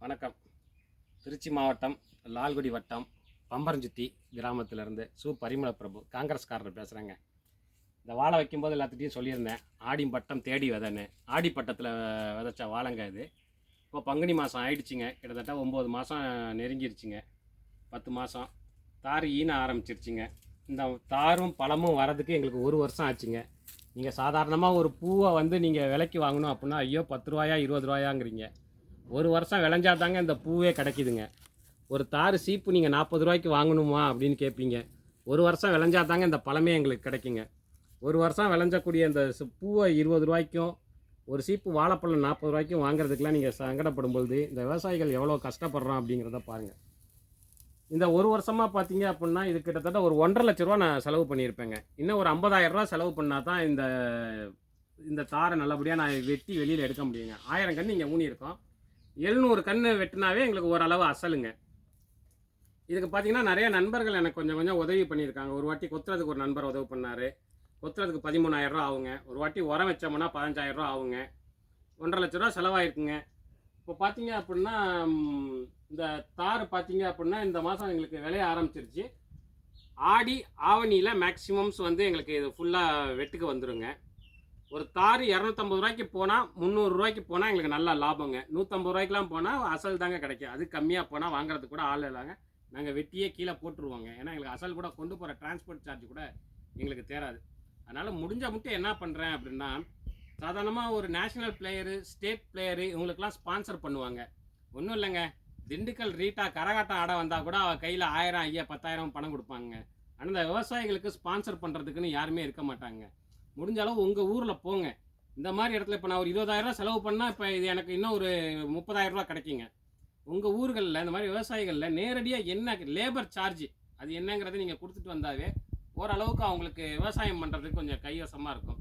வணக்கம். திருச்சி மாவட்டம் லால்குடி வட்டம் பம்பரஞ்சுத்தி கிராமத்திலேருந்து சு. பரிமள பிரபு காங்கிரஸ்காரர் பேசுகிறேங்க இந்த வாழை வைக்கும்போது எல்லாத்துட்டையும் சொல்லியிருந்தேன் ஆடி பட்டம் தேடி விதைன்னு. ஆடி பட்டத்தில் விதைச்ச வாழைங்க இது. இப்போ பங்குனி மாதம் ஆயிடுச்சுங்க. கிட்டத்தட்ட ஒம்பது மாதம் நெருங்கிருச்சுங்க. பத்து மாதம் தார் ஈன ஆரம்பிச்சிருச்சுங்க. இந்த தாரும் பழமும் வரதுக்கு எங்களுக்கு ஒரு வருஷம் ஆச்சுங்க. நீங்கள் சாதாரணமாக ஒரு பூவை வந்து நீங்கள் விலைக்கு வாங்கணும் அப்படின்னா ஐயோ பத்து ரூபாயா இருபது ரூபாயாங்கிறீங்க. ஒரு வருஷம் விளைஞ்சா தாங்க இந்த பூவே கிடைக்குதுங்க. ஒரு தார் சீப்பு நீங்கள் நாற்பது ரூபாய்க்கு வாங்கணுமா அப்படின்னு கேட்பீங்க ஒரு வருஷம் விளைஞ்சா தாங்க இந்த பழமே எங்களுக்கு கிடைக்குங்க. ஒரு வருஷம் விளைஞ்சக்கூடிய இந்த பூவை இருபது ரூபாய்க்கும் ஒரு சீப்பு வாழைப்பழம் நாற்பது ரூபாய்க்கும் வாங்குறதுக்கெலாம் நீங்கள் சங்கடப்படும் பொழுது இந்த விவசாயிகள் எவ்வளோ கஷ்டப்படுறோம் அப்படிங்கிறத பாருங்கள் இந்த ஒரு வருஷமாக பார்த்தீங்க அப்படின்னா இது கிட்டத்தட்ட ஒரு ஒன்றரை லட்ச ரூபா நான் செலவு பண்ணியிருப்பேங்க. இன்னும் ஒரு 50000 ரூபா செலவு பண்ணால் தான் இந்த இந்த தாரை நல்லபடியாக நான் வெட்டி வெளியில் எடுக்க முடியுங்க. ஆயிரம் கன்று இங்கே ஊனி இருக்கோம் எழுநூறு கன்று வெட்டினாவே எங்களுக்கு ஓரளவு அசலுங்க. இதுக்கு பார்த்தீங்கன்னா நிறைய நண்பர்கள் எனக்கு கொஞ்சம் கொஞ்சம் உதவி பண்ணியிருக்காங்க. ஒரு வாட்டி கொத்துறதுக்கு ஒரு நண்பர் உதவி பண்ணார். கொத்துறதுக்கு பதிமூணாயிரம் ரூபா ஆகுங்க. ஒரு வாட்டி உரம் வச்சோம்னா பதினஞ்சாயிரரூவா ஆகுங்க. ஒன்றரை லட்ச ரூபா செலவாயிருக்குங்க. இப்போ பார்த்தீங்க அப்படின்னா இந்த தார் பார்த்தீங்க அப்படின்னா இந்த மாதம் எங்களுக்கு விளைய ஆரம்பிச்சிருச்சு. ஆடி ஆவணியில் மேக்ஸிமம்ஸ் வந்து எங்களுக்கு இது ஃபுல்லாக வெட்டுக்கு வந்துருங்க. ஒரு தார் இரநூத்தம்பது ரூபாய்க்கு போனால் முந்நூறுரூவாய்க்கு போனால் எங்களுக்கு நல்லா லாபங்க. நூற்றம்பது ரூபாய்க்குலாம் போனால் அசல் தாங்க கிடைக்கும். அது கம்மியாக போனால் வாங்குறதுக்கு கூட ஆள் இல்லைங்க. நாங்கள் வெட்டியே கீழே போட்டுருவோங்க. ஏன்னா எங்களுக்கு அசல் கூட கொண்டு போகிற டிரான்ஸ்போர்ட் சார்ஜ் கூட எங்களுக்கு தேராது. அதனால் முடிஞ்ச மட்டும் என்ன பண்ணுறேன் அப்படின்னா சாதாரணமாக ஒரு நேஷனல் பிளேயரு ஸ்டேட் பிளேயரு இவங்களுக்குலாம் ஸ்பான்சர் பண்ணுவாங்க. ஒன்றும் இல்லைங்க. திண்டுக்கல் ரீட்டா கரகாட்டம் ஆட வந்தால் கூட அவள் கையில் ஆயிரம் ஐயா பத்தாயிரம் பணம் கொடுப்பாங்க. ஆனால் இந்த விவசாயிகளுக்கு ஸ்பான்சர் பண்ணுறதுக்குன்னு யாருமே இருக்க மாட்டாங்க. முடிஞ்ச அளவு உங்கள் ஊரில் போங்க. இந்த மாதிரி இடத்துல இப்போ நான் ஒரு இருபதாயிரரூவா செலவு பண்ணால் இப்போ இது எனக்கு இன்னும் ஒரு முப்பதாயிரம் கிடைக்குங்க. உங்கள் ஊர்களில் இந்த மாதிரி விவசாயிகளில் நேரடியாக என்ன லேபர் சார்ஜ் அது என்னங்கிறத நீங்கள் கொடுத்துட்டு வந்தாவே ஓரளவுக்கு அவங்களுக்கு விவசாயம் பண்ணுறதுக்கு கொஞ்சம் கைவசமாக இருக்கும்.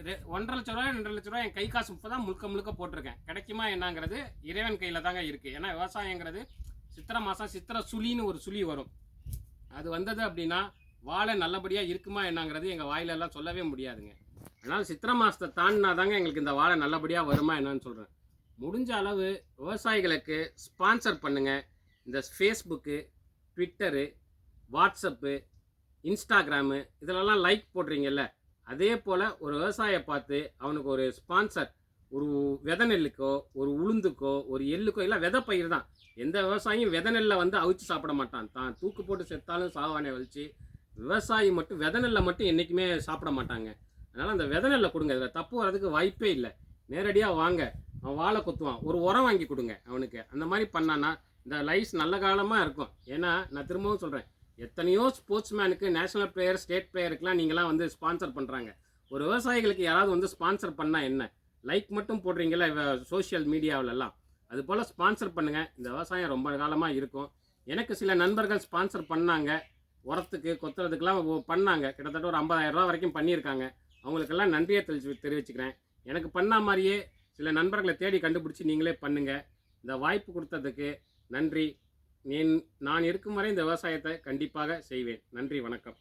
இது ஒன்றரை லட்ச ரூபாய் ரெண்டரை லட்ச ரூபாய் என் கை காசு இப்போ தான் முழுக்க முழுக்க போட்டிருக்கேன். கிடைக்குமா என்னங்கிறது இறைவன் கையில் தாங்க இருக்குது ஏன்னா விவசாயங்கிறது சித்திரை மாதம் சித்திரை சுழின்னு ஒரு சுழி வரும். அது வந்தது அப்படின்னா வாழை நல்லபடியாக இருக்குமா என்னங்கிறது எங்கள் வாயிலெல்லாம் சொல்லவே முடியாதுங்க. அதனால் சித்திரை மாதத்தை தாண்டினா தாங்க எங்களுக்கு இந்த வாழை நல்லபடியாக வருமா என்னன்னு சொல்கிறேன் முடிஞ்ச அளவு விவசாயிகளுக்கு ஸ்பான்சர் பண்ணுங்கள் இந்த ஃபேஸ்புக்கு ட்விட்டரு வாட்ஸ்அப்பு இன்ஸ்டாகிராமு இதிலெல்லாம் லைக் போடுறீங்கல்ல அதே போல் ஒரு விவசாயியை பார்த்து அவனுக்கு ஒரு ஸ்பான்சர் ஒரு விதை நெல்லுக்கோ ஒரு உளுந்துக்கோ ஒரு எள்ளுக்கோ எல்லாம் விதை பயிர் தான். எந்த விவசாயியும் விதை நெல்லை வந்து அவிச்சு சாப்பிட மாட்டான். தான் தூக்கு போட்டு செத்தாலும் சாவானை வலிச்சு விவசாயி மட்டும் வித நெல்லை மட்டும் என்றைக்குமே சாப்பிட மாட்டாங்க. அதனால் அந்த வித நெல்லை கொடுங்க இதில் தப்பு வர்றதுக்கு வாய்ப்பே இல்லை. நேரடியாக வாங்க. அவன் வாழை கொத்துவான். ஒரு உரம் வாங்கி கொடுங்க அவனுக்கு. அந்த மாதிரி பண்ணான்னா இந்த லைஃப் நல்ல காலமாக இருக்கும். ஏன்னா நான் திரும்பவும் சொல்கிறேன் எத்தனையோ ஸ்போர்ட்ஸ் மேனுக்கு நேஷனல் பிளேயர் ஸ்டேட் பிளேயருக்குலாம் நீங்களாம் வந்து ஸ்பான்சர் பண்ணுறாங்க ஒரு விவசாயிகளுக்கு யாராவது வந்து ஸ்பான்சர் பண்ணால் என்ன? லைக் மட்டும் போடுறீங்களா சோஷியல் மீடியாவிலலாம் அது போல் ஸ்பான்சர் பண்ணுங்கள் இந்த விவசாயம் ரொம்ப காலமாக இருக்கும். எனக்கு சில நண்பர்கள் ஸ்பான்சர் பண்ணாங்க. உரத்துக்கு கொத்துறதுக்கெல்லாம் பண்ணாங்க. கிட்டத்தட்ட ஒரு 50000 ரூபா வரைக்கும் பண்ணியிருக்காங்க. அவங்களுக்கெல்லாம் நன்றியை தெரிவிச்சு தெரிவிச்சுக்கிறேன். எனக்கு பண்ண மாதிரியே சில நண்பர்களை தேடி கண்டுபிடிச்சி நீங்களே பண்ணுங்கள் இந்த வாய்ப்பு கொடுத்ததுக்கு நன்றி. நான் இருக்கும் வரை இந்த விவசாயத்தை கண்டிப்பாக செய்வேன். நன்றி வணக்கம்.